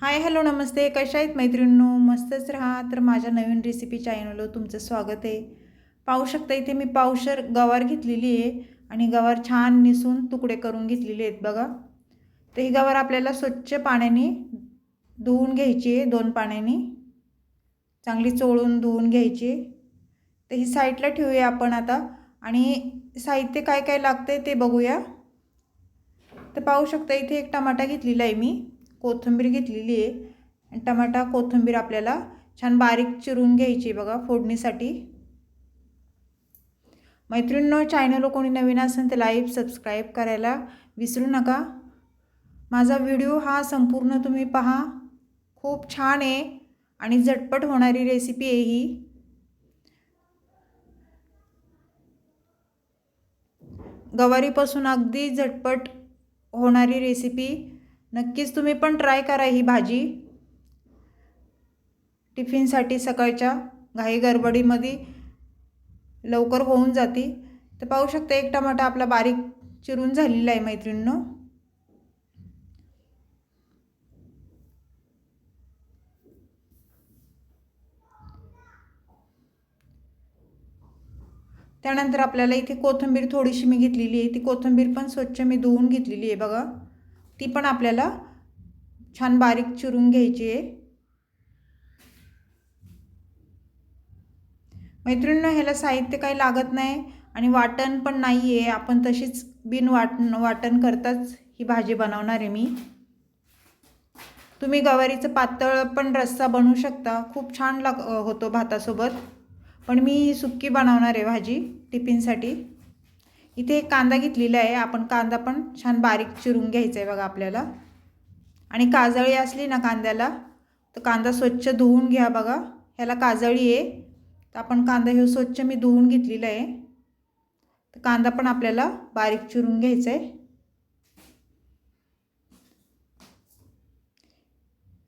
Hi hello नमस्ते. कशा आहेत मैत्रिणींनो? मस्तच राहा. तर माझ्या नवीन रेसिपी चॅनलवर तुमचं स्वागत आहे. पाहू शकता इथे मी पावशर गवार घेतलेली आहे आणि गवार छान निसून तुकडे करून घेतलेले आहेत बघा. तर ही गवार आपल्याला स्वच्छ पाण्याने धुवून घ्यायची आहे दोन पाण्याने. चांगली चोळून धुवून घ्यायची आहे. तर ही साईडला ठेवूया आपण आता. आणि साहित्य काय काय लागतं आहे ते बघूया. तर पाहू शकता इथे एक टमाटा घेतलेला आहे मी. कोथिंबीर घेतलेली आहे. आणि टमाटा कोथिंबीर आपल्याला छान बारीक चिरून घ्यायची बघा फोडणीसाठी. मैत्रिणींनो चॅनल कोणी नवीन असेल तर लाईव्ह सबस्क्राईब करायला विसरू नका. माझा व्हिडिओ हा संपूर्ण तुम्ही पहा. खूप छान आहे आणि झटपट होणारी रेसिपी आहे ही. गवारीपासून अगदी झटपट होणारी रेसिपी नक्कीच तुम्ही पण ट्राय करा ही भाजी. टिफिनसाठी सकाळच्या घाई गडबडीमध्ये लवकर होऊन जाते. तर पाहू शकता एक टमाटा आपला बारीक चिरून झालेला आहे मैत्रिणींनो. त्यानंतर आपल्याला इथे कोथिंबीर थोडीशी मी घेतलेली आहे. ती कोथिंबीर पण स्वच्छ मी धुवून घेतलेली आहे बघा. ती पण आपल्याला छान बारीक चिरून घ्यायची आहे. मैत्रिणींना ह्याला साहित्य काही लागत नाही आणि वाटण पण नाही आहे. आपण तशीच बिन वाट वाटण करताच ही भाजी बनवणार आहे मी. तुम्ही गवारीचं पातळ पण रस्सा बनवू शकता. खूप छान लाग होतो भातासोबत. पण मी सुक्की बनवणार आहे भाजी टिफिनसाठी. इथे एक कांदा घेतलेला आहे. आपण कांदा पण छान बारीक चिरून घ्यायचा आहे बघा आपल्याला. आणि काजळी असली ना कांद्याला तर कांदा स्वच्छ धुवून घ्या बघा. ह्याला काजळी आहे. तर आपण कांदा हे स्वच्छ मी धुवून घेतलेला आहे. तर कांदा पण आपल्याला बारीक चिरून घ्यायचा आहे.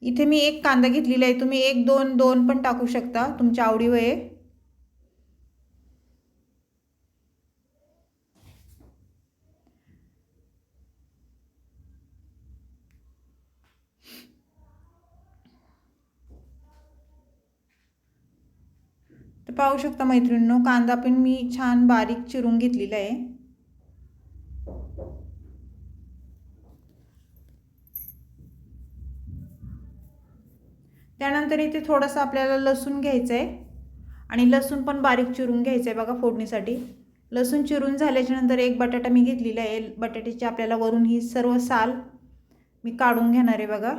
इथे मी एक कांदा घेतलेला आहे. तुम्ही एक दोन दोन पण टाकू शकता. तुमच्या आवडीवर आहे तर पाहू शकता मैत्रिणींनो कांदा पण मी छान बारीक चिरून घेतलेला आहे. त्यानंतर इथे थोडंसं आपल्याला लसूण घ्यायचं आहे आणि लसूण पण बारीक चिरून घ्यायचं आहे बघा फोडणीसाठी. लसूण चिरून झाल्याच्यानंतर एक बटाटा मी घेतलेला आहे. बटाट्याची आपल्याला वरून ही सर्व साल मी काढून घेणार आहे बघा.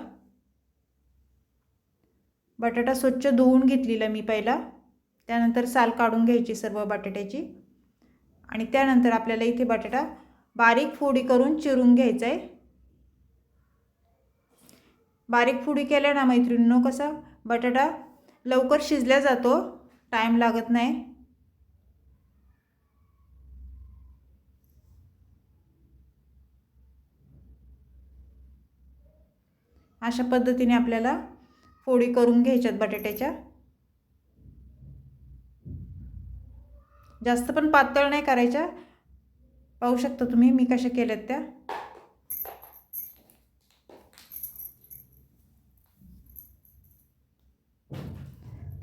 बटाटा स्वच्छ धुवून घेतलेला मी पहिला. त्यानंतर साल काढून घ्यायची सर्व बटाट्याची. आणि त्यानंतर आपल्याला इथे बटाटा बारीक फोडी करून चिरून घ्यायचा आहे बारीक फोडी केल्या ना मैत्रिणींनो कसा बटाटा लवकर शिजल्या जातो टाईम लागत नाही. अशा पद्धतीने आपल्याला फोडी करून घ्यायच्यात बटाट्याच्या. जास्त पण पातळ नाही करायच्या. पाहू शकता तुम्ही मी कशा केल्यात त्या.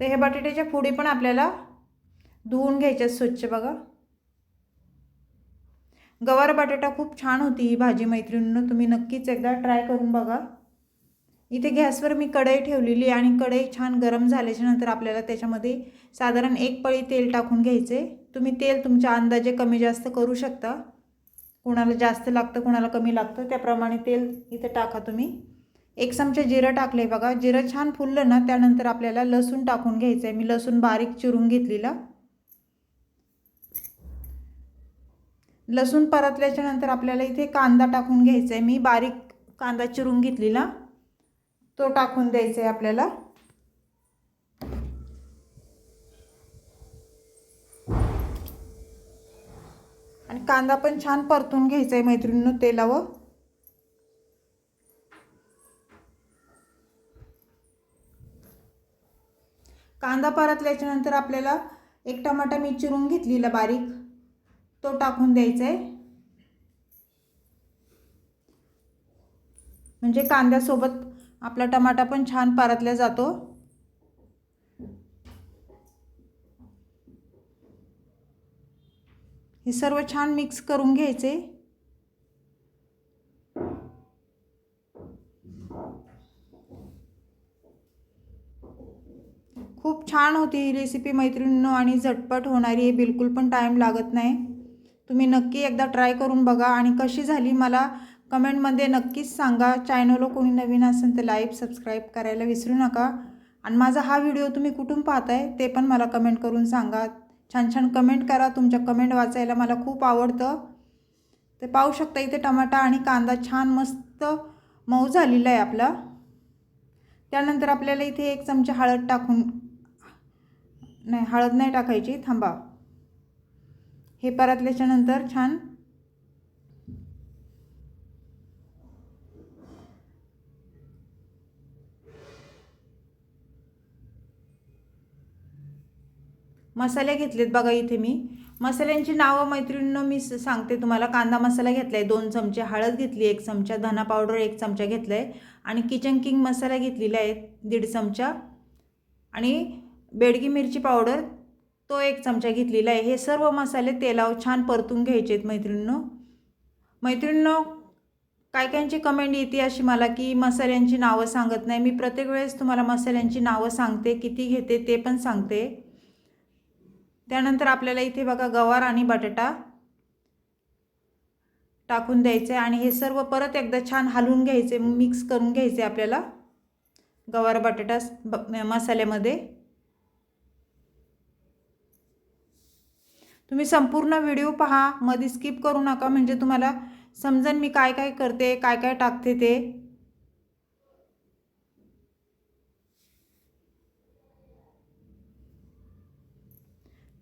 तर हे बटाट्याच्या फोडी पण आपल्याला धुवून घ्यायच्या स्वच्छ बघा. गवार बटाटा खूप छान होती ही भाजी मैत्रिणीनं तुम्ही नक्कीच एकदा ट्राय करून बघा. इथे गॅसवर मी कढई ठेवलेली आणि कढई छान गरम झाल्याच्यानंतर आपल्याला त्याच्यामध्ये साधारण एक पळी तेल टाकून घ्यायचे. तुम्ही तेल तुमच्या अंदाजे कमी जास्त करू शकता. कोणाला जास्त लागतं कोणाला कमी लागतं त्याप्रमाणे तेल इथे टाका तुम्ही. एक चमचा जिरं टाकलं आहे बघा. जिरं छान फुललं ना त्यानंतर आपल्याला लसूण टाकून घ्यायचं आहे मी लसूण बारीक चिरून घेतलेला. लसूण परतल्याच्या नंतर आपल्याला इथे कांदा टाकून घ्यायचा आहे मी बारीक कांदा चिरून घेतलेला. तो टाकून द्यायचा आहे आपल्याला. आणि कांदा पण छान परतून घ्यायचा आहे मैत्रिणीनं तेलावर. कांदा परतल्याच्या नंतर आपल्याला एक टमाटा मी चिरून घेतलेला बारीक. तो टाकून द्यायचा आहे म्हणजे कांद्यासोबत आपला टमाटा पण छान परतला जातो. हे सर्व छान मिक्स करून घ्यायचे. खूप छान होती ही रेसिपी मैत्रिणींनो आणि झटपट होणारी आहे बिलकुल पण टाईम लागत नाही. तुम्ही नक्की एकदा ट्राय करून बघा आणि कशी झाली मला कमेंटमध्ये नक्कीच सांगा. चॅनलवर कोणी नवीन असेल तर लाईक सबस्क्राईब करायला विसरू नका. आणि माझा हा व्हिडिओ तुम्ही कुठून पाहताय ते पण मला कमेंट करून सांगा. छान छान कमेंट करा. तुमच्या कमेंट वाचायला मला खूप आवडतं. ते पाहू शकता इथे टमाटा आणि कांदा छान मस्त मऊ झालेला आहे आपला. त्यानंतर आपल्याला इथे एक चमचा हळद टाकून नाही हळद नाही टाकायची. थांबा. हे परतल्याच्यानंतर छान मसाले घेतलेत बघा इथे मी. मसाल्यांची नावं मैत्रिणीनं मी स- सांगते तुम्हाला. कांदा मसाला घेतला आहे दोन चमचे हळद घेतली एक चमचा धना पावडर एक चमचा घेतला आहे आणि किचन किंग मसाला घेतलेला आहे दीड चमचा. आणि बेडगी मिरची पावडर तो एक चमचा घेतलेला आहे. हे सर्व मसाले तेलावर छान परतून घ्यायचे आहेत मैत्रिणींनो. मैत्रिणींनो काय काहींची कमेंट येते अशी मला की मसाल्यांची नावं सांगत नाही. मी प्रत्येक वेळेस तुम्हाला मसाल्यांची नावं सांगते किती घेते ते पण सांगते. त्यानंतर आपल्याला इथे बघा गवार आणि बटाटा टाकून द्यायचं आहे आणि हे सर्व परत एकदा छान हलवून घ्यायचे मिक्स करून घ्यायचे आपल्याला गवार बटाटा ब मसाल्यामध्ये. तुम्ही संपूर्ण व्हिडिओ पहा मध्ये स्किप करू नका म्हणजे तुम्हाला समजन मी काय काय करते काय काय टाकते ते.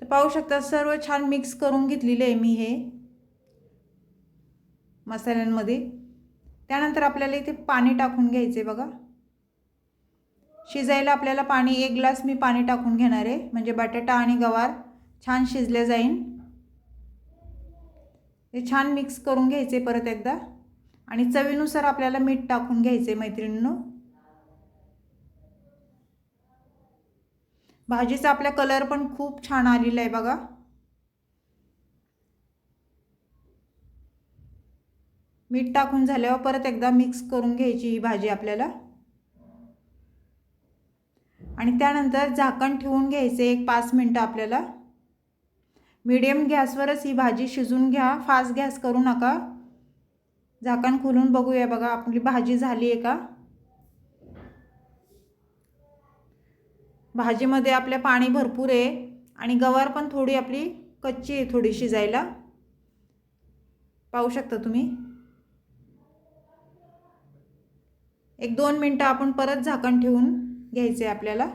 तर पाहू शकता सर्व छान मिक्स करून घेतलेले आहे मी हे मसाल्यांमध्ये. त्यानंतर आपल्याला इथे पाणी टाकून घ्यायचे बघा. शिजायला आपल्याला पाणी एक ग्लास मी पाणी टाकून घेणार आहे. म्हणजे बटाटा आणि गवार छान शिजले जाईन. हे छान मिक्स करून घ्यायचे परत एकदा. आणि चवीनुसार आपल्याला मीठ टाकून घ्यायचे मैत्रिणींनो. भाजीचा आपल्या कलर पण खूप छान आलेला आहे बघा. मीठ टाकून झाल्यावर परत एकदा मिक्स करून घ्यायची ही भाजी आपल्याला. आणि त्यानंतर झाकण ठेवून घ्यायचं एक पाच मिनटं आपल्याला. मीडियम गॅसवरच ही भाजी शिजून घ्या फास्ट गॅस करू नका. झाकण खोलून बघूया बघा आपली भाजी झाली आहे का? भाजीमध्ये आपल्या पाणी भरपूर आहे आणि गवार पण थोडी आपली कच्ची आहे थोडी शिजायला पाहू शकता तुम्ही? एक दोन मिनटं आपण परत झाकण ठेवून घ्यायचं आहे आपल्याला.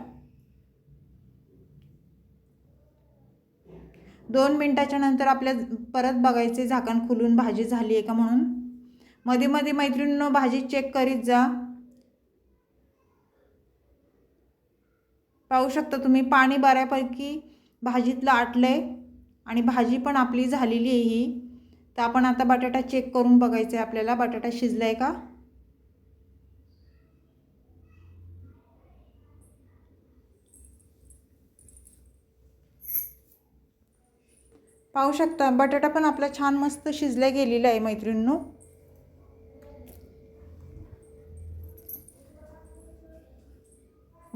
दोन मिनटाच्या नंतर आपल्या परत बघायचे झाकण खुलून भाजी झाली आहे का म्हणून. मध्ये मध्ये मैत्रिणीनं भाजी चेक करीत जा. पाहू शकता तुम्ही पाणी बऱ्यापैकी भाजीतलं आटलं आहे आणि भाजी पण आपली झालेली आहे ही. तर आपण आता बटाटा चेक करून बघायचं आहे आपल्याला. बटाटा शिजला आहे का? पाहू शकता बटाटा पण आपला छान मस्त शिजला गेलेला आहे मैत्रिणींनो.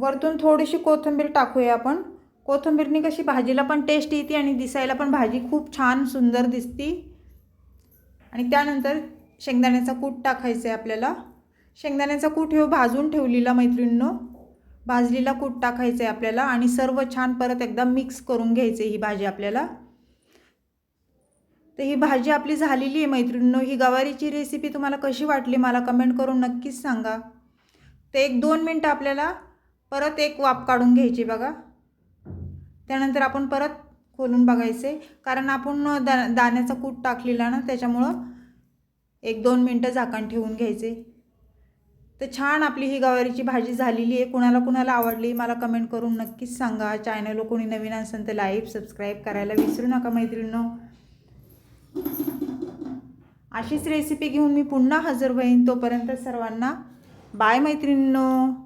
वरतून थोडीशी कोथिंबीर टाकूया आपण. कोथिंबीरनी कशी भाजीला पण टेस्ट येते आणि दिसायला पण भाजी खूप छान सुंदर दिसती. आणि त्यानंतर शेंगदाण्याचा कूट टाकायचा आहे आपल्याला. शेंगदाण्याचा कूट हे भाजून ठेवलेला मैत्रिणींनो. भाजलेला कूट टाकायचं आहे आपल्याला आणि सर्व छान परत एकदा मिक्स करून घ्यायचे ही भाजी आपल्याला. तर ही भाजी आपली झालेली आहे मैत्रिणींनो. ही गवारीची रेसिपी तुम्हाला कशी वाटली मला कमेंट करून नक्कीच सांगा. तर एक दोन मिनटं आपल्याला परत एक वाफ काढून घ्यायची बघा. त्यानंतर आपण परत खोलून बघायचे. कारण आपण दा दाण्याचा कूट टाकलेला ना त्याच्यामुळं एक दोन मिनटं झाकण ठेवून घ्यायचे. तर छान आपली ही गवारीची भाजी झालेली आहे. कुणाला कुणाला आवडली मला कमेंट करून नक्कीच सांगा. चॅनलला कोणी नवीन असेल तर लाईक सबस्क्राईब करायला विसरू नका मैत्रिणींनो. अशीच रेसिपी घेऊन मी पुन्हा हजर होईन. तोपर्यंत सर्वांना बाय मैत्रिणींनो.